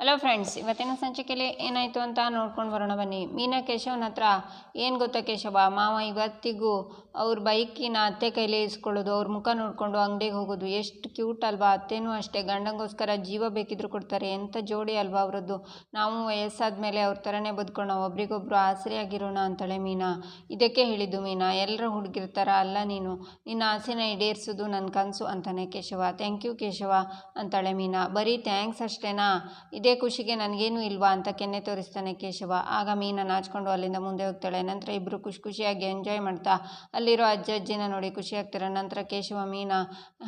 Hello friends ಇವತ್ತಿನ ಸಂಚಿಕೆಯಲ್ಲಿ ಏನಾಯಿತು ಅಂತ ನೋಡ್ಕೊಂಡು ಬರೋಣ ಬನ್ನಿ. ಮೀನಾ ಕೇಶವನ ಹತ್ರ ಏನು ಗೊತ್ತಾ ಕೇಶವ? ಮಾವ ಇವತ್ತಿಗೂ ಅವ್ರ ಬೈಕಿನ ಅತ್ತೆ ಕೈಲಿ ಇಸ್ಕೊಳ್ಳೋದು, ಅವ್ರ ಮುಖ ನೋಡಿಕೊಂಡು ಅಂಗಡಿಗೆ ಹೋಗೋದು. ಎಷ್ಟು ಕ್ಯೂಟ್ ಅಲ್ವಾ? ಅತ್ತೆನೂ ಅಷ್ಟೇ. ಗಂಡಂಗೋಸ್ಕರ ಜೀವ ಬೇಕಿದ್ರು ಕೊಡ್ತಾರೆ. ಎಂಥ ಜೋಡಿ ಅಲ್ವಾ ಅವರದ್ದು? ನಾವು ವಯಸ್ಸಾದ ಮೇಲೆ ಅವ್ರ ಥರನೇ ಬದುಕೋಣ ಒಬ್ರಿಗೊಬ್ರು ಆಸರೆಯಾಗಿರೋಣ ಅಂತಾಳೆ ಮೀನಾ. ಇದಕ್ಕೆ ಹೇಳಿದ್ದು ಮೀನಾ ಎಲ್ಲರ ಹುಡುಗಿರ್ತಾರ? ಅಲ್ಲ ನೀನು. ನಿನ್ನ ಆಸೆನ ಈಡೇರಿಸೋದು ನನ್ನ ಕನಸು ಅಂತಾನೆ ಕೇಶವ. ಥ್ಯಾಂಕ್ ಯು ಕೇಶವ, ಅಂತಾಳೆ ಮೀನಾ. ಬರೀ ಥ್ಯಾಂಕ್ಸ್ ಅಷ್ಟೇನಾ? ಇದೇ ಖುಷಿಗೆ ನನಗೇನು ಇಲ್ವಾ ಅಂತ ಕೆನ್ನೆ ತೋರಿಸ್ತಾನೆ ಕೇಶವ. ಆಗ ಮೀನ ನಾಚ್ಕೊಂಡು ಅಲ್ಲಿಂದ ಮುಂದೆ ಹೋಗ್ತಾಳೆ. ನಂತರ ಇಬ್ಬರು ಖುಷಿ ಖುಷಿಯಾಗಿ ಎಂಜಾಯ್ ಮಾಡ್ತಾ ಅಲ್ಲಿರೋ ಅಜ್ಜ ಅಜ್ಜಿನ ನೋಡಿ ಖುಷಿ ಆಗ್ತಾರೆ. ನಂತರ ಕೇಶವ ಮೀನ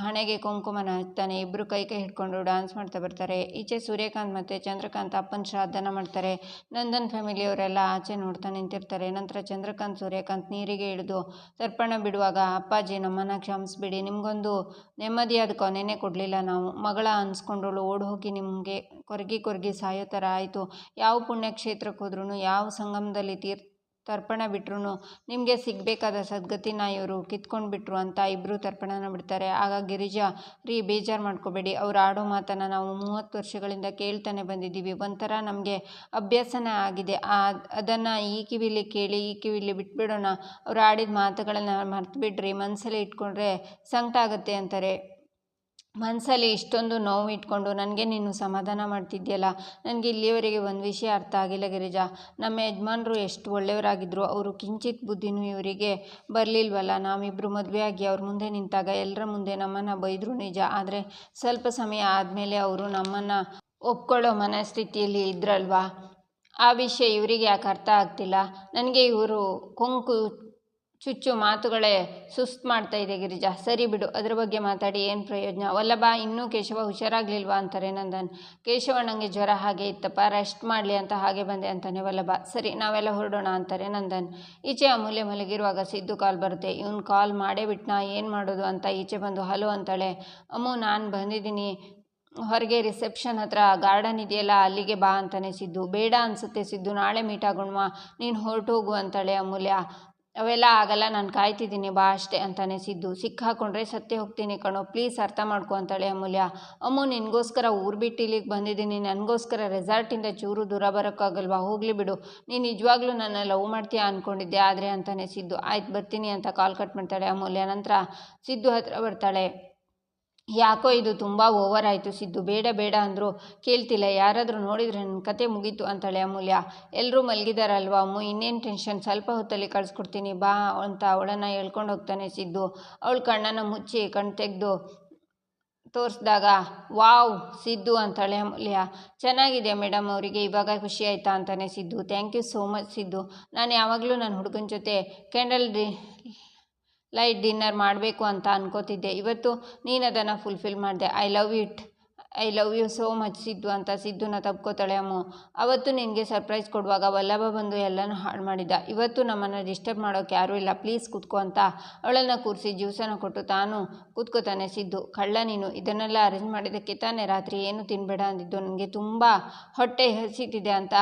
ಹಣೆಗೆ ಕುಂಕುಮನ ಹಚ್ತಾನೆ. ಇಬ್ಬರು ಕೈ ಕೈ ಹಿಡ್ಕೊಂಡು ಡ್ಯಾನ್ಸ್ ಮಾಡ್ತಾ ಬರ್ತಾರೆ. ಈಚೆ ಸೂರ್ಯಕಾಂತ್ ಮತ್ತು ಚಂದ್ರಕಾಂತ್ ಅಪ್ಪನ ಶ್ರಾದ್ದನ ಮಾಡ್ತಾರೆ. ನಂದನ್ ಫ್ಯಾಮಿಲಿಯವರೆಲ್ಲ ಆಚೆ ನೋಡ್ತಾ ನಿಂತಿರ್ತಾರೆ. ನಂತರ ಚಂದ್ರಕಾಂತ್, ಸೂರ್ಯಕಾಂತ್ ನೀರಿಗೆ ಇಳಿದು, ತರ್ಪಣ ಬಿಡುವಾಗ ಅಪ್ಪಾಜಿ ನಮ್ಮನ್ನು ಕ್ಷಮಿಸ್ಬಿಡಿ. ನಿಮಗೊಂದು ನೆಮ್ಮದಿಯಾದ ಕೊನೆನೇ ಕೊಡಲಿಲ್ಲ ನಾವು. ಮಗಳ ಅನ್ಸ್ಕೊಂಡಳು ಓಡ್ ಹೋಗಿ ನಿಮಗೆ ಕೊರಗಿ ಕೊರಗಿ ಸಾಯೋ ಥರ ಆಯಿತು ಯಾವ ಪುಣ್ಯಕ್ಷೇತ್ರಕ್ಕೆ ಹೋದ್ರೂ ಯಾವ ಸಂಗಮದಲ್ಲಿ ತೀರ್ ತರ್ಪಣ ಬಿಟ್ರು ನಿಮಗೆ ಸಿಗಬೇಕಾದ ಸದ್ಗತಿನ ಇವರು ಕಿತ್ಕೊಂಡು ಬಿಟ್ರು ಅಂತ ಇಬ್ಬರು ತರ್ಪಣನ ಬಿಡ್ತಾರೆ. ಆಗ ಗಿರಿಜಾ, ರೀ ಬೇಜಾರು ಮಾಡ್ಕೋಬೇಡಿ, ಅವ್ರು ಆಡೋ ಮಾತನ್ನು ನಾವು ಮೂವತ್ತು ವರ್ಷಗಳಿಂದ ಕೇಳ್ತಾನೆ ಬಂದಿದ್ದೀವಿ. ಒಂಥರ ನಮಗೆ ಅಭ್ಯಾಸನೇ ಆಗಿದೆ. ಆ, ಅದನ್ನು ಈ ಕಿವಿಲಿ ಕೇಳಿ, ಈ ಕಿವಿಲಿ ಬಿಟ್ಬಿಡೋಣ. ಅವ್ರು ಆಡಿದ ಮಾತುಗಳನ್ನು ಮರ್ತು ಬಿಡ್ರಿ ಮನಸ್ಸಲ್ಲಿ ಇಟ್ಕೊಂಡ್ರೆ ಸಂಕಟ ಆಗುತ್ತೆ ಅಂತಾರೆ. ಮನಸ್ಸಲ್ಲಿ ಇಷ್ಟೊಂದು ನೋವು ಇಟ್ಕೊಂಡು, ನನಗೆ ನೀನು ಸಮಾಧಾನ ಮಾಡ್ತಿದ್ಯಲ್ಲ? ನನಗೆ ಇಲ್ಲಿಯವರೆಗೆ ಒಂದು ವಿಷಯ ಅರ್ಥ ಆಗಿಲ್ಲ ಗಿರಿಜಾ. ನಮ್ಮ ಯಜಮಾನರು ಎಷ್ಟು ಒಳ್ಳೆಯವರಾಗಿದ್ದರು ಅವರು ಕಿಂಚಿತ್ ಬುದ್ಧಿನೂ ಇವರಿಗೆ ಬರಲಿಲ್ವಲ್ಲ? ನಾವಿಬ್ಬರು ಮದುವೆಯಾಗಿ ಅವ್ರ ಮುಂದೆ ನಿಂತಾಗ ಎಲ್ಲರ ಮುಂದೆ ನಮ್ಮನ್ನು ಬೈದರು ನಿಜ. ಆದರೆ ಸ್ವಲ್ಪ ಸಮಯ ಆದಮೇಲೆ ಅವರು ನಮ್ಮನ್ನು ಒಪ್ಕೊಳ್ಳೋ ಮನಸ್ಥಿತಿಯಲ್ಲಿ ಇದ್ರಲ್ವಾ? ಆ ವಿಷಯ ಇವರಿಗೆ ಯಾಕೆ ಅರ್ಥ ಆಗ್ತಿಲ್ಲ? ನನಗೆ ಇವರು ಕೊಂಕು ಚುಚ್ಚು ಮಾತುಗಳೇ ಸುಸ್ತು ಮಾಡ್ತಾ ಇದೆ ಗಿರಿಜಾ. ಸರಿ ಬಿಡು, ಅದ್ರ ಬಗ್ಗೆ ಮಾತಾಡಿ, ಏನು ಪ್ರಯೋಜನ? ವಲ್ಲಭ, ಇನ್ನೂ ಕೇಶವ ಹುಷಾರಾಗ್ಲಿಲ್ವಾ ಅಂತಾರೆ ನಂದನ್. ಕೇಶವ ನನಗೆ ಜ್ವರ ಹಾಗೆ ಇತ್ತಪ್ಪ ರೆಸ್ಟ್ ಮಾಡಲಿ ಅಂತ ಹಾಗೆ ಬಂದೆ ಅಂತಾನೆ ವಲ್ಲಭ. ಸರಿ, ನಾವೆಲ್ಲ ಹೊರಡೋಣ ಅಂತಾರೆ ನಂದನ್. ಈಚೆ ಅಮೂಲ್ಯ ಮಲಗಿರುವಾಗ ಸಿದ್ದು ಕಾಲ್ ಬರುತ್ತೆ. ಇವನು ಕಾಲ್ ಮಾಡೇ ಬಿಟ್ನಾ, ಏನು ಮಾಡೋದು ಅಂತ ಈಚೆ ಬಂದು, ಹಲೋ ಅಂತಾಳೆ. ಅಮ್ಮು, ನಾನು ಬಂದಿದ್ದೀನಿ. ಹೊರಗೆ ರಿಸೆಪ್ಷನ್ ಹತ್ರ ಗಾರ್ಡನ್ ಇದೆಯಲ್ಲ, ಅಲ್ಲಿಗೆ ಬಾ ಅಂತಾನೆ ಸಿದ್ದು. ಬೇಡ ಅನಿಸುತ್ತೆ ಸಿದ್ದು, ನಾಳೆ ಮೀಟ್ ಆಗೋಣ ನೀನು ಹೊರಟೋಗು ಅಂತಾಳೆ ಅಮೂಲ್ಯ. ಅವೆಲ್ಲ ಆಗಲ್ಲ, ನಾನು ಕಾಯ್ತಿದ್ದೀನಿ, ಬಾ ಅಷ್ಟೇ ಅಂತಾನೆ ಸಿದ್ದು. ಸಿಕ್ಕಾಕೊಂಡ್ರೆ ಸತ್ತೇ ಹೋಗ್ತೀನಿ ಕಣೋ ಪ್ಲೀಸ್ ಅರ್ಥ ಮಾಡ್ಕೊ ಅಂತಾಳೆ ಅಮೂಲ್ಯ. ಅಮ್ಮು, ನಿನಗೋಸ್ಕರ ಊರು ಬಿಟ್ಟು ಇಲ್ಲಿಗೆ ಬಂದಿದ್ದೀನಿ, ನನಗೋಸ್ಕರ ರೆಸಾರ್ಟಿಂದ ಚೂರು ದೂರ ಬರೋಕ್ಕಾಗಲ್ವಾ? ಹೋಗಲಿ ಬಿಡು. ನೀನು ನಿಜವಾಗ್ಲೂ ನನ್ನ ಲವ್ ಮಾಡ್ತೀಯಾ ಅಂದ್ಕೊಂಡಿದ್ದೆ ಆದರೆ ಅಂತಾನೆ ಸಿದ್ದು. ಆಯ್ತು, ಬರ್ತೀನಿ ಅಂತ ಕಾಲ್ ಕಟ್ ಮಾಡ್ತಾಳೆ ಅಮೂಲ್ಯ. ನಂತರ ಸಿದ್ದು ಹತ್ರ ಬರ್ತಾಳೆ. ಯಾಕೋ ಇದು ತುಂಬ ಓವರ್ ಆಯಿತು ಸಿದ್ದು. ಬೇಡ ಬೇಡ ಅಂದರು. ಕೇಳ್ತಿಲ್ಲ, ಯಾರಾದರೂ ನೋಡಿದರೆ ನನ್ನ ಕತೆ ಮುಗೀತು ಅಂತಾಳೆ ಅಮೂಲ್ಯ. ಎಲ್ಲರೂ ಮಲಗಿದಾರಲ್ವಾ ಅಮ್ಮು? ಇನ್ನೇನು ಟೆನ್ಷನ್ ಸ್ವಲ್ಪ ಹೊತ್ತಲ್ಲಿ ಕಳಿಸ್ಕೊಡ್ತೀನಿ, ಬಾ ಅಂತ ಅವಳನ್ನು ಹೇಳ್ಕೊಂಡು ಹೋಗ್ತಾನೆ ಸಿದ್ದು. ಅವಳು ಕಣ್ಣನ್ನು ಮುಚ್ಚಿ ಕಣ್ ತೆಗೆದು ತೋರಿಸಿದಾಗ, ವಾವ್, ಸಿದ್ದು ಅಂತಾಳೆ ಅಮೂಲ್ಯ. ಚೆನ್ನಾಗಿದೆ ಮೇಡಮ್ ಅವರಿಗೆ, ಇವಾಗ ಖುಷಿ ಆಯಿತಾ? ಅಂತಾನೆ Siddu. Thank you so much Siddu. ನಾನು ಯಾವಾಗಲೂ ನನ್ನ ಹುಡುಗನ ಜೊತೆ ಕ್ಯಾಂಡಲ್ ಡಿ ಲೈಟ್ ಡಿನ್ನರ್ ಮಾಡಬೇಕು ಅಂತ ಅನ್ಕೋತಿದ್ದೆ. ಇವತ್ತು ನೀನು ಅದನ್ನು ಫುಲ್ಫಿಲ್ ಮಾಡಿದೆ. I love it I love you so much Siddu ಅಂತ. ಸಿದ್ದುನ ತಪ್ಕೋತಾಳೆ ಅಮ್ಮು. ಅವತ್ತು ನಿನಗೆ ಸರ್ಪ್ರೈಸ್ ಕೊಡುವಾಗ ವಲ್ಲಭ ಬಂದು ಎಲ್ಲನೂ ಹಾಳು ಮಾಡಿದ್ದ ಇವತ್ತು ನಮ್ಮನ್ನು ಡಿಸ್ಟರ್ಬ್ ಮಾಡೋಕ್ಕೆ ಯಾರೂ ಇಲ್ಲ. ಪ್ಲೀಸ್ ಕೂತ್ಕೋ ಅಂತ. ಅವಳನ್ನು ಕೂರಿಸಿ ಜ್ಯೂಸನ್ನು ಕೊಟ್ಟು ತಾನು ಕೂತ್ಕೋತಾನೆ ಸಿದ್ದು. ಕಳ್ಳ ನೀನು, ಇದನ್ನೆಲ್ಲ ಅರೇಂಜ್ ಮಾಡಿದ್ದಕ್ಕೆ ತಾನೇ ರಾತ್ರಿ ಏನು ತಿನ್ನಬೇಡ ಅಂದಿದ್ದು. ನನಗೆ ತುಂಬ ಹೊಟ್ಟೆ ಹಸಿತಿದೆ ಅಂತ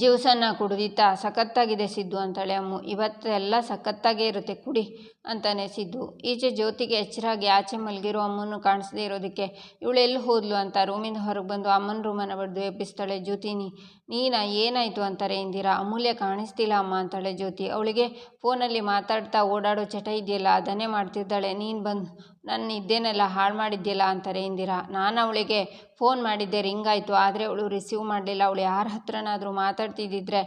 ಜ್ಯೂಸನ್ನು ಕುಡಿದಿತ್ತಾ ಸಖತ್ತಾಗಿದೆ ಸಿದ್ದು ಅಂತಾಳೆ ಅಮ್ಮು. ಇವತ್ತೆಲ್ಲ ಸಖತ್ತಾಗೇ ಇರುತ್ತೆ, ಕುಡಿ ಅಂತಾನೆ ಸಿದ್ದು. ಈಚೆ ಜ್ಯೋತಿಗೆ ಎಚ್ಚರಾಗಿ ಆಚೆ ಮಲಗಿರೋ ಅಮ್ಮನ್ನು ಕಾಣಿಸದೇ ಇರೋದಕ್ಕೆ ಇವಳೆಲ್ಲಿ ಹೋದ್ಲು ಅಂತ ರೂಮಿಂದ ಹೊರಗೆ ಬಂದು ಅಮ್ಮನ ರೂಮನ್ನು ಬಡ್ದು ಎಬ್ಬಿಸ್ತಾಳೆ, ಜ್ಯೋತಿನಿ, ನೀನಾ ಏನಾಯಿತು ಅಂತಾರೆ ಇಂದಿರಾ? ಅಮೂಲ್ಯ ಕಾಣಿಸ್ತಿಲ್ಲ ಅಮ್ಮ, ಅಂತಾಳೆ ಜ್ಯೋತಿ. ಅವಳಿಗೆ ಫೋನಲ್ಲಿ ಮಾತಾಡ್ತಾ ಓಡಾಡೋ ಚಟ ಇದೆಯಲ್ಲ, ಅದನ್ನೇ ಮಾಡ್ತಿದ್ದಾಳೆ ನೀನು ಬಂದು ನನ್ನ ಇದ್ದೇನೆಲ್ಲ ಹಾಳು ಮಾಡಿದ್ಯಲ್ಲ ಅಂತಾರೆ ಇಂದಿರಾ. ನಾನು ಅವಳಿಗೆ ಫೋನ್ ಮಾಡಿದ್ದೆ ರಿಂಗ್ ಆಯಿತು ಆದರೆ ಅವಳು ರಿಸೀವ್ ಮಾಡಲಿಲ್ಲ. ಅವಳು ಯಾರ ಹತ್ರನಾದರೂ ಮಾತಾಡ್ತಿದ್ದಿದ್ರೆ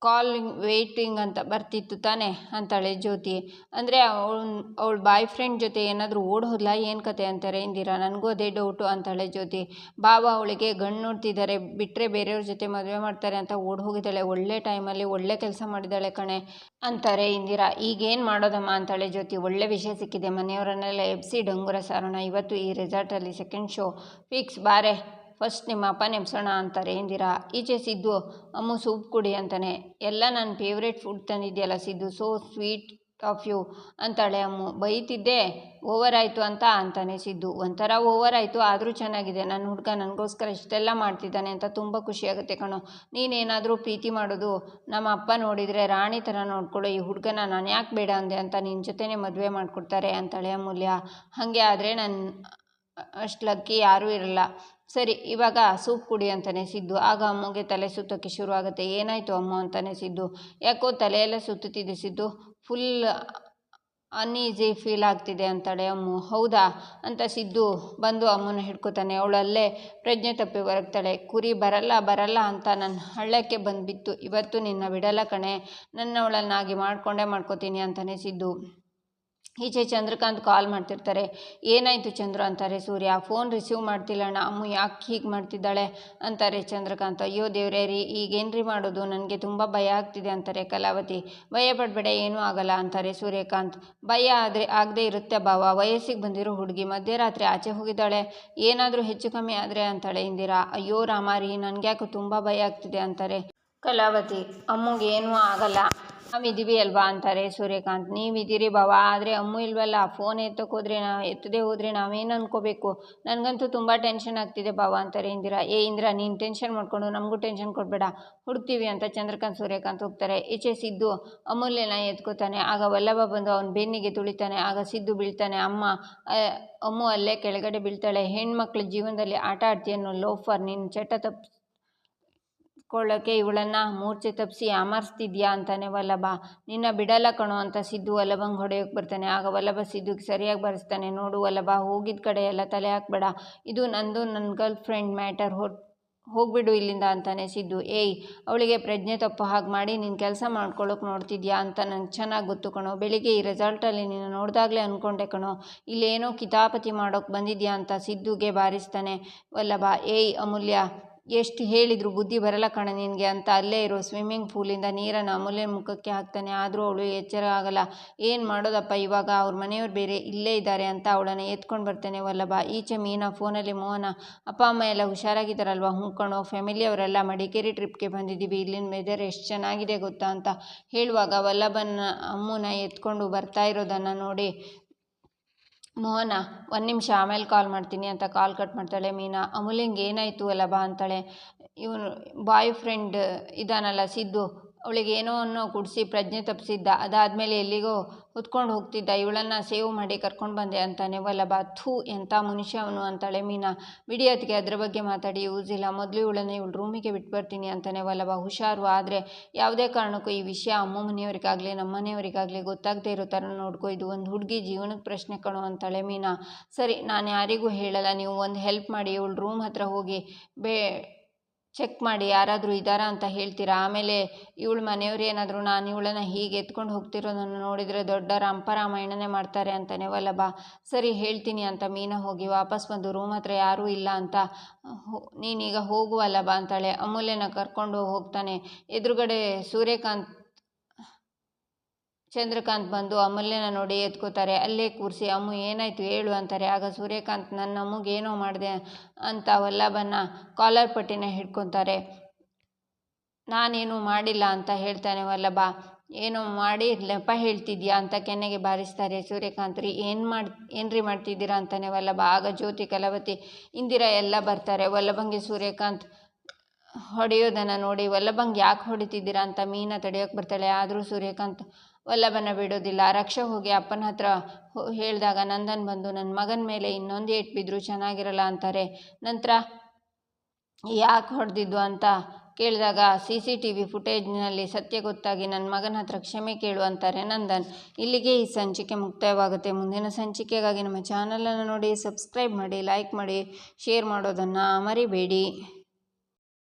ಕಾಲಿಂಗ್ ವೇಟಿಂಗ್ ಅಂತ ಬರ್ತಿತ್ತು ತಾನೆ ಅಂತಾಳೆ ಜ್ಯೋತಿ. ಅಂದರೆ ಅವಳು, ಅವಳ ಬಾಯ್ ಫ್ರೆಂಡ್ ಜೊತೆ ಏನಾದರೂ ಓಡ್ ಏನು ಕತೆ ಅಂತಾರೆ ಇಂದಿರಾ? ನನಗೂ ಅದೇ ಡೌಟು ಅಂತಾಳೆ ಜ್ಯೋತಿ. ಬಾಬಾ ಅವಳಿಗೆ ಗಂಡು ನೋಡ್ತಿದ್ದಾರೆ ಬಿಟ್ಟರೆ ಬೇರೆಯವ್ರ ಜೊತೆ ಮದುವೆ ಮಾಡ್ತಾರೆ ಅಂತ ಓಡ್ ಹೋಗಿದ್ದಾಳೆ. ಒಳ್ಳೆ ಟೈಮಲ್ಲಿ ಒಳ್ಳೆ ಕೆಲಸ ಮಾಡಿದ್ದಾಳೆ ಕಣೆ ಅಂತಾರೆ ಇಂದಿರಾ. ಈಗೇನು ಮಾಡೋದಮ್ಮ ಅಂತಾಳೆ ಜ್ಯೋತಿ. ಒಳ್ಳೆ ವಿಷಯ ಸಿಕ್ಕಿದೆ. ಮನೆಯವರನ್ನೆಲ್ಲ ಎಬ್ಸಿ ಡಂಗುರ ಸಾರೋಣ. ಇವತ್ತು ಈ ರೆಸಾರ್ಟಲ್ಲಿ ಸೆಕೆಂಡ್ ಶೋ ಫಿಕ್ಸ್ ಬಾರೆ. ಫಸ್ಟ್ ನಿಮ್ಮ ಅಪ್ಪ ನೆಮ್ಸೋಣ ಅಂತಾರೆ ಎಂದಿರಾ ಈಚೆ ಸಿದ್ದು, ಅಮ್ಮು ಸೂಪ್ ಕುಡಿ ಅಂತಾನೆ. ಎಲ್ಲ ನನ್ನ favourite food ತಂದಿದ್ಯಲ್ಲ Siddu so sweet of you ಅಂತಾಳೆ ಅಮ್ಮು. ಬೈತಿದ್ದೆ ಓವರ್ ಆಯಿತು ಅಂತ ಅಂತಾನೆ ಸಿದ್ದು. ಒಂಥರ ಓವರ್ ಆಯಿತು, ಆದರೂ ಚೆನ್ನಾಗಿದೆ. ನನ್ನ ಹುಡುಗ ನನಗೋಸ್ಕರ ಇಷ್ಟೆಲ್ಲ ಮಾಡ್ತಿದ್ದಾನೆ ಅಂತ ತುಂಬ ಖುಷಿಯಾಗುತ್ತೆ ಕಣೋ. ನೀನೇನಾದರೂ ಪ್ರೀತಿ ಮಾಡೋದು, ನಮ್ಮ ಅಪ್ಪ ನೋಡಿದರೆ ರಾಣಿ ಥರ ನೋಡ್ಕೊಳ್ಳೋ ಈ ಹುಡುಗನ ನಾನು ಯಾಕೆ ಬೇಡ ಅಂದೆ ಅಂತ ನಿನ್ನ ಜೊತೆನೇ ಮದುವೆ ಮಾಡಿಕೊಡ್ತಾರೆ ಅಂತಾಳೆ ಅಮೂಲ್ಯ. ಹಾಗೆ ಆದರೆ ನನ್ನ ಅಷ್ಟು ಲಕ್ಕಿ ಯಾರೂ ಇರಲ್ಲ. ಸರಿ, ಇವಾಗ ಸೂಪ್ ಕುಡಿ ಅಂತಾನೆ ಸಿದ್ದು. ಆಗ ಅಮ್ಮಗೆ ತಲೆ ಸುತ್ತೋಕ್ಕೆ ಶುರುವಾಗುತ್ತೆ. ಏನಾಯಿತು ಅಮ್ಮ ಅಂತಾನೆ ಸಿದ್ದು. ಯಾಕೋ ತಲೆಯೆಲ್ಲ ಸುತ್ತುತ್ತಿದೆ ಸಿದ್ದು. ಫುಲ್ ಅನ್ಈಸಿ ಫೀಲ್ ಆಗ್ತಿದೆ ಅಂತಾಳೆ ಅಮ್ಮು. ಹೌದಾ? ಅಂತ ಸಿದ್ದು ಬಂದು ಅಮ್ಮನ ಹಿಡ್ಕೊತಾನೆ. ಅವಳಲ್ಲೇ ಪ್ರಜ್ಞೆ ತಪ್ಪಿ ಹೊರಗ್ತಾಳೆ ಕುರಿ ಬರಲ್ಲ ಬರಲ್ಲ ಅಂತ ನನ್ನ ಹಳ್ಳಕ್ಕೆ ಬಂದುಬಿತ್ತು. ಇವತ್ತು ನಿನ್ನ ಬಿಡಲ್ಲ ಕಣೆ. ನನ್ನ ಅವಳನ್ನಾಗಿ ಮಾಡ್ಕೊಂಡೇ ಮಾಡ್ಕೋತೀನಿ ಅಂತಾನೆ ಸಿದ್ದು. ಈಚೆ ಚಂದ್ರಕಾಂತ್ ಕಾಲ್ ಮಾಡ್ತಿರ್ತಾರೆ, ಏನಾಯಿತು ಚಂದ್ರ ಅಂತಾರೆ ಸೂರ್ಯ, ಫೋನ್ ರಿಸೀವ್ ಮಾಡ್ತಿಲ್ಲ ಅಣ್ಣ ಅಮ್ಮು ಯಾಕೆ ಹೀಗೆ ಮಾಡ್ತಿದ್ದಾಳೆ ಅಂತಾರೆ ಚಂದ್ರಕಾಂತ್, ಅಯ್ಯೋ ದೇವ್ರೇ ರೀ ಈಗೇನ್ರಿ ಮಾಡೋದು, ನನಗೆ ತುಂಬ ಭಯ ಆಗ್ತಿದೆ ಅಂತಾರೆ ಕಲಾವತಿ, ಭಯ ಪಡಬೇಡ, ಏನೂ ಆಗಲ್ಲ ಅಂತಾರೆ ಸೂರ್ಯಕಾಂತ್, ಭಯ ಆದರೆ ಆಗದೆ ಇರುತ್ತೆ ಭಾವ, ವಯಸ್ಸಿಗೆ ಬಂದಿರೋ ಹುಡುಗಿ, ಮಧ್ಯರಾತ್ರಿ ಆಚೆ ಹೋಗಿದ್ದಾಳೆ, ಏನಾದರೂ ಹೆಚ್ಚು ಕಮ್ಮಿ ಆದರೆ ಅಂತಾಳೆ ಇಂದಿರಾ, ಅಯ್ಯೋ ರಾಮಾರಿ ನನಗ್ಯಾಕೋ ತುಂಬ ಭಯ ಆಗ್ತಿದೆ ಅಂತಾರೆ ಕಲಾವತಿ, ಅಮ್ಮಗೆ ಏನೂ ಆಗಲ್ಲ. ನಾವಿದ್ದೀವಿ ಅಲ್ವಾ ಅಂತಾರೆ ಸೂರ್ಯಕಾಂತ್. ನೀವಿದ್ದೀರಿ ಬಾವ, ಆದರೆ ಅಮ್ಮು ಇಲ್ವಲ್ಲ ಫೋನ್ ಎತ್ತಕ್ಕೆ ಹೋದ್ರೆ ನಾ, ಎತ್ತದೇ ಹೋದರೆ ನಾವೇನು ಅನ್ಕೋಬೇಕು? ನನಗಂತೂ ತುಂಬ ಟೆನ್ಷನ್ ಆಗ್ತಿದೆ ಬಾವ ಅಂತಾರೆ ಇಂದಿರಾ. ಏ ಇಂದಿರಾ, ನೀನು ಟೆನ್ಷನ್ ಮಾಡಿಕೊಂಡು, ನಮಗೂ ಟೆನ್ಷನ್ ಕೊಡಬೇಡ. ಹುಡ್ತೀವಿ ಅಂತ ಚಂದ್ರಕಾಂತ್, ಸೂರ್ಯಕಾಂತ್ ಹೋಗ್ತಾರೆ. ಈಚೆ ಸಿದ್ದು ಅಮೂಲ್ಯನ ಎತ್ಕೋತಾನೆ. ಆಗ ವಲ್ಲಭ ಬಂದು ಅವನ ಬೆನ್ನಿಗೆ ತುಳಿತಾನೆ. ಆಗ ಸಿದ್ದು ಬೀಳ್ತಾನೆ. ಅಮ್ಮ ಅಮ್ಮು ಅಲ್ಲೇ ಕೆಳಗಡೆ ಬೀಳ್ತಾಳೆ. ಹೆಣ್ಮಕ್ಳ ಜೀವನದಲ್ಲಿ ಆಟ ಆಡ್ತೀಯನ್ನು ಲೋಫರ್ ನೀನು ಚಟ ತಪ್ಪು ಕೊಳ್ಳೋಕ್ಕೆ ಇವಳನ್ನು ಮೂರ್ಛೆ ತಪ್ಪಿಸಿ ಅಮರ್ಸ್ತಿದ್ಯಾ ಅಂತಾನೆ ವಲ್ಲಭ. ನಿನ್ನ ಬಿಡಲ್ಲ ಕಣೋ ಅಂತ ಸಿದ್ದು ವಲ್ಲಭಂಗೆ ಹೊಡೆಯೋಕ್ಕೆ ಬರ್ತಾನೆ. ಆಗ ವಲ್ಲಭ ಸಿದ್ದುಗೆ ಸರಿಯಾಗಿ ಬರೆಸ್ತಾನೆ. ನೋಡು ವಲ್ಲಭ ಹೋಗಿದ್ದ ಕಡೆ ಎಲ್ಲ ತಲೆ ಹಾಕ್ಬೇಡ. ಇದು ನಂದು ನನ್ನ ಗರ್ಲ್ ಫ್ರೆಂಡ್ ಮ್ಯಾಟರ್ ಹೊ, ಹೋಗ್ಬಿಡು ಇಲ್ಲಿಂದ ಅಂತಾನೆ ಸಿದ್ದು. ಏಯ್, ಅವಳಿಗೆ ಪ್ರಜ್ಞೆ ತಪ್ಪು ಹಾಗೆ ಮಾಡಿ ನೀನು ಕೆಲಸ ಮಾಡ್ಕೊಳ್ಳೋಕೆ ನೋಡ್ತಿದ್ಯಾ ಅಂತ ನಂಗೆ ಚೆನ್ನಾಗಿ ಗೊತ್ತು ಕಣೋ. ಬೆಳಿಗ್ಗೆ ಈ ರೆಸಾಲ್ಟಲ್ಲಿ ನೀನು ನೋಡಿದಾಗಲೇ ಅಂದ್ಕೊಂಡೆ ಕಣೋ. ಇಲ್ಲೇನೋ ಕಿತಾಪತಿ ಮಾಡೋಕೆ ಬಂದಿದ್ಯಾ ಅಂತ ಸಿದ್ದುಗೆ ಬಾರಿಸ್ತಾನೆ ವಲ್ಲಭ. ಏಯ್, ಅಮೂಲ್ಯ. ಎಷ್ಟು ಹೇಳಿದ್ರು, ಬುದ್ಧಿ ಬರಲ್ಲ ಕಣ ನಿನಗೆ ಅಂತ ಅಲ್ಲೇ ಇರೋ ಸ್ವಿಮ್ಮಿಂಗ್ ಪೂಲಿಂದ ನೀರನ್ನು ಅಮೂಲ್ಯನ ಮುಖಕ್ಕೆ ಹಾಕ್ತಾನೆ. ಆದರೂ ಅವಳು ಎಚ್ಚರ ಆಗಲ್ಲ. ಏನು ಮಾಡೋದಪ್ಪ ಇವಾಗ? ಅವ್ರ ಮನೆಯವ್ರು ಬೇರೆ ಇಲ್ಲೇ ಇದ್ದಾರೆ ಅಂತ ಅವಳನ್ನು ಎತ್ಕೊಂಡು ಬರ್ತಾನೆ ವಲ್ಲಭ. ಈಚೆ ಮೀನಾ ಫೋನಲ್ಲಿ, ಮೋಹನ, ಅಪ್ಪ, ಅಮ್ಮ ಎಲ್ಲ ಹುಷಾರಾಗಿದ್ದಾರಲ್ವ? ಹುಂಕಣೋ ಕಣೋ ಫ್ಯಾಮಿಲಿ ಅವರೆಲ್ಲ ಮಡಿಕೇರಿ ಟ್ರಿಪ್ಗೆ ಬಂದಿದ್ದೀವಿ. ಇಲ್ಲಿನ ವೆದರ್ ಎಷ್ಟು ಚೆನ್ನಾಗಿದೆ ಗೊತ್ತಾ? ಅಂತ ಹೇಳುವಾಗ ವಲ್ಲಭನ ಅಮ್ಮನ ಎತ್ಕೊಂಡು ಬರ್ತಾ ಇರೋದನ್ನು ನೋಡಿ ಮೋಹನ, ಒಂದು ನಿಮಿಷ ಆಮೇಲೆ ಕಾಲ್ ಮಾಡ್ತೀನಿ ಅಂತ ಕಾಲ್ ಕಟ್ ಮಾಡ್ತಾಳೆ ಮೀನಾ. ಅಮೂಲ್ಯಂಗೆ ಏನಾಯಿತು ಅಲ್ಲ ಬಾ ಅಂತಾಳೆ. ಇವನು ಬಾಯ್ ಫ್ರೆಂಡ್ ಇದ್ದಾನಲ್ಲ ಸಿದ್ದು ಅವಳಿಗೆ ಏನೋ ಅನ್ನೋ ಕುಡಿಸಿ ಪ್ರಜ್ಞೆ ತಪ್ಪಿಸಿದ್ದ. ಅದಾದಮೇಲೆ ಎಲ್ಲಿಗೋ ಹೊತ್ಕೊಂಡು ಹೋಗ್ತಿದ್ದ. ಇವಳನ್ನು ಸೇವ್ ಮಾಡಿ ಕರ್ಕೊಂಡು ಬಂದೆ ಅಂತಾನೆ. ವಲ್ಲಭ, ಥೂ, ಎಂಥ ಮನುಷ್ಯ ಅವನು ಅಂತಾಳೆ ಮೀನಾ. ಬಿಡಿ ಅದರ ಬಗ್ಗೆ ಮಾತಾಡಿ ಯೂಸ್ ಇಲ್ಲ ಮೊದಲು ಇವಳನ್ನು ಇವಳು ರೂಮಿಗೆ ಬಿಟ್ಟು ಬರ್ತೀನಿ ಅಂತಾನೆ ವಲ್ಲಭ. ಹುಷಾರು, ಆದರೆ ಯಾವುದೇ ಕಾರಣಕ್ಕೂ ಈ ವಿಷಯ ಅಮ್ಮ ಮನೆಯವರಿಗಾಗಲಿ, ನಮ್ಮ ಮನೆಯವರಿಗಾಗಲಿ ಗೊತ್ತಾಗದೇ ಇರೋ ಥರ ನೋಡ್ಕೊ. ಇದು ಒಂದು ಹುಡುಗಿ ಜೀವನದ ಪ್ರಶ್ನೆ ಕಣೋ ಅಂತಾಳೆ ಮೀನಾ. ಸರಿ, ನಾನು ಯಾರಿಗೂ ಹೇಳಲ್ಲ. ನೀವು ಒಂದು ಹೆಲ್ಪ್ ಮಾಡಿ. ಇವಳು ರೂಮ್ ಹತ್ರ ಹೋಗಿ ಬೇ ಚೆಕ್ ಮಾಡಿ ಯಾರಾದರೂ ಇದ್ದಾರಾ ಅಂತ ಹೇಳ್ತೀರಾ? ಆಮೇಲೆ ಇವಳ ಮನೆಯವ್ರು ಏನಾದರೂ, ನಾನು ಇವಳನ್ನು ಹೀಗೆ ಎತ್ಕೊಂಡು ಹೋಗ್ತಿರೋದನ್ನು ನೋಡಿದರೆ ದೊಡ್ಡ ರಂಪರಾಮಾಯಣನೇ ಮಾಡ್ತಾರೆ ಅಂತಾನೆ ಬಾ ಸರಿ ಹೇಳ್ತೀನಿ ಅಂತ ಮೀನಾ ಹೋಗಿ ವಾಪಸ್ ಬಂದು ರೂಮ್ ಹತ್ರ ಯಾರೂ ಇಲ್ಲ ಅಂತ ನೀನೀಗ ಹೋಗುವಲ್ಲ ಬಾ ಅಂತಾಳೆ. ಅಮೂಲ್ಯನ ಕರ್ಕೊಂಡು ಹೋಗ್ತಾನೆ. ಎದುರುಗಡೆ ಸೂರ್ಯಕಾಂತ್ ಚಂದ್ರಕಾಂತ್ ಬಂದು ಅಮೂಲ್ಯನ ನೋಡಿ ಎತ್ಕೋತಾರೆ, ಅಲ್ಲೇ ಕೂರಿಸಿ, ಅಮ್ಮು, ಏನಾಯಿತು? ಹೇಳು ಅಂತಾರೆ. ಆಗ ಸೂರ್ಯಕಾಂತ್, ನನ್ನ ಅಮ್ಮಗೆ ಮಾಡಿದೆ ಅಂತ ವಲ್ಲಭನ ಕಾಲರ್ ಪಟ್ಟಿನ ಹಿಡ್ಕೊತಾರೆ. ನಾನೇನು ಮಾಡಿಲ್ಲ ಅಂತ ಹೇಳ್ತಾನೆ ವಲ್ಲಭ. ಏನೋ ಮಾಡಿ ನೆಪ ಹೇಳ್ತಿದ್ಯಾ ಅಂತ ಕೆನ್ನೆಗೆ ಬಾರಿಸ್ತಾರೆ ಸೂರ್ಯಕಾಂತ್. ರೀ, ಏನು ಮಾಡಿ, ಏನ್ರಿ ಮಾಡ್ತಿದ್ದೀರಾ? ಅಂತಾನೆ ವಲ್ಲಭ. ಆಗ ಜ್ಯೋತಿ, ಕಲವತಿ, ಇಂದಿರಾ ಎಲ್ಲ ಬರ್ತಾರೆ. ವಲ್ಲಭಂಗೆ ಸೂರ್ಯಕಾಂತ್ ಹೊಡೆಯೋದನ್ನು ನೋಡಿ, ವಲ್ಲಭಂಗೆ ಯಾಕೆ ಹೊಡಿತಿದ್ದೀರಾ? ಅಂತ ಮೀನ ತಡೆಯೋಕೆ ಬರ್ತಾಳೆ. ಆದರೂ ಸೂರ್ಯಕಾಂತ್ ವಲ್ಲಭನ ಬಿಡೋದಿಲ್ಲ ರಕ್ಷ ಹೋಗಿ ಅಪ್ಪನ ಹತ್ರ ಹೇಳಿದಾಗ ನಂದನ್ ಬಂದು ನನ್ನ ಮಗನ ಮೇಲೆ ಇನ್ನೊಂದು ಏಟ್ ಬಿದ್ದರೂ ಚೆನ್ನಾಗಿರಲ್ಲ ಅಂತಾರೆ. ನಂತರ, ಯಾಕೆ ಹೊಡೆದಿದ್ದು? ಅಂತ ಕೇಳಿದಾಗ, ಸಿ ಸಿ ಟಿ ವಿ ಫುಟೇಜ್ನಲ್ಲಿ ಸತ್ಯ ಗೊತ್ತಾಗಿ ನನ್ನ ಮಗನ ಹತ್ರ ಕ್ಷಮೆ ಕೇಳು ಅಂತಾರೆ ನಂದನ್. ಇಲ್ಲಿಗೆ ಈ ಸಂಚಿಕೆ ಮುಕ್ತಾಯವಾಗುತ್ತೆ. ಮುಂದಿನ ಸಂಚಿಕೆಗಾಗಿ ನಮ್ಮ ಚಾನಲನ್ನು ನೋಡಿ, ಸಬ್ಸ್ಕ್ರೈಬ್ ಮಾಡಿ, ಲೈಕ್ ಮಾಡಿ, ಶೇರ್ ಮಾಡೋದನ್ನು ಮರಿಬೇಡಿ.